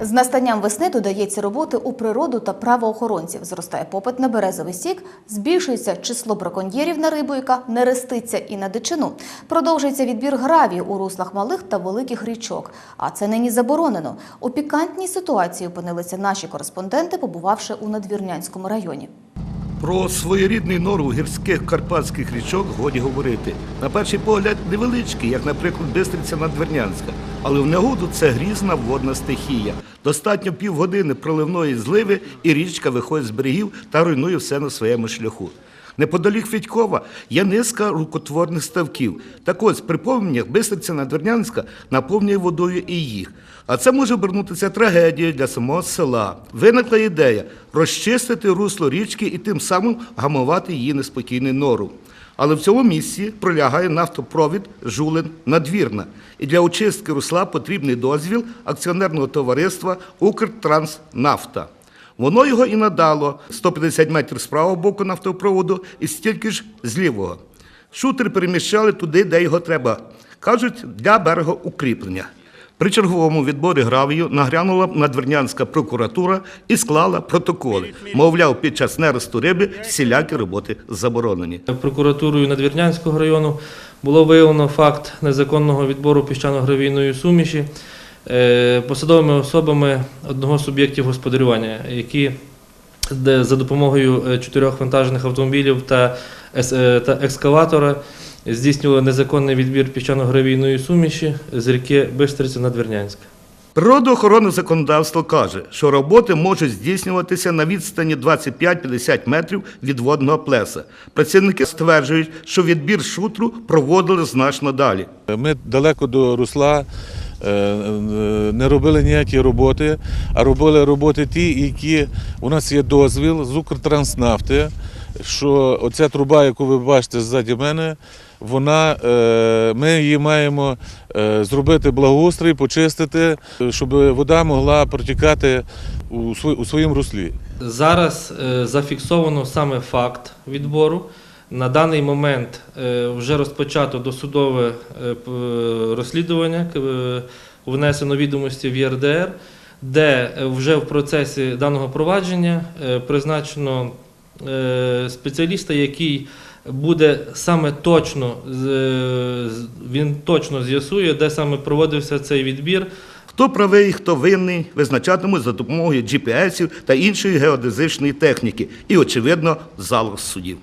З настанням весни додається роботи у природу та правоохоронців. Зростає попит на березовий сік, збільшується число браконьєрів на рибу, яка нереститься і на дичину. Продовжується відбір гравію у руслах малих та великих річок. А це нині заборонено. У пікантній ситуації опинилися наші кореспонденти, побувавши у Надвірнянському районі. Про своєрідний нору гірських карпатських річок годі говорити. На перший погляд невеличкий, як, наприклад, Бистриця надвернянська, Але в негоду це грізна водна стихія. Достатньо півгодини проливної зливи, і річка виходить з берегів та руйнує все на своєму шляху. Неподалік Федькова є низка рукотворних ставків. Так ось при повенях Бистриця Надвірнянська наповнює водою і їх. А це може обернутися трагедією для самого села. Виникла ідея розчистити русло річки і тим самим гамувати її неспокійний нору. Але в цьому місці пролягає нафтопровід Жулин Надвірна. І для очистки русла потрібний дозвіл акціонерного товариства Укртранснафта. Воно його і надало 150 метрів з правого боку нафтопроводу і стільки ж з лівого. Шутер переміщали туди, де його треба. Кажуть, для берегоукріплення. При черговому відборі гравію нагрянула надвірнянська прокуратура і склала протоколи. Мовляв, під час нересту риби всілякі роботи заборонені. Прокуратурою Надвірнянського району було виявлено факт незаконного відбору піщано-гравійної суміші посадовими особами одного з суб'єктів господарювання, які за допомогою е, чотирьох вантажних автомобілів та, е, та екскаватора здійснювали незаконний відбір піщано-гравійної суміші з ріки Бистриця Надвірнянська. Природоохоронне законодавство каже, що роботи можуть здійснюватися на відстані 25-50 метрів від водного плеса. Працівники стверджують, що відбір шутру проводили значно далі. Ми далеко до русла е, е, не робили ніякі роботи, а робили роботи ті, які у нас є дозвіл з Укртранснафти, що оця труба, яку ви бачите ззаді мене, вона, е, ми її маємо е, зробити благоустрій, почистити, щоб вода могла протікати у сво- у своїм руслі. Зараз е, зафіксовано саме факт відбору. На даний момент е, вже розпочато досудове е, розслідування, е, внесено відомості в ЄРДР, де вже в процесі даного провадження призначено спеціаліста, який буде саме точно, він точно з'ясує, де саме проводився цей відбір, Хто правий, хто винний, визначатимуть за допомогою GPS та іншої геодезичної техніки і, очевидно, залог судів.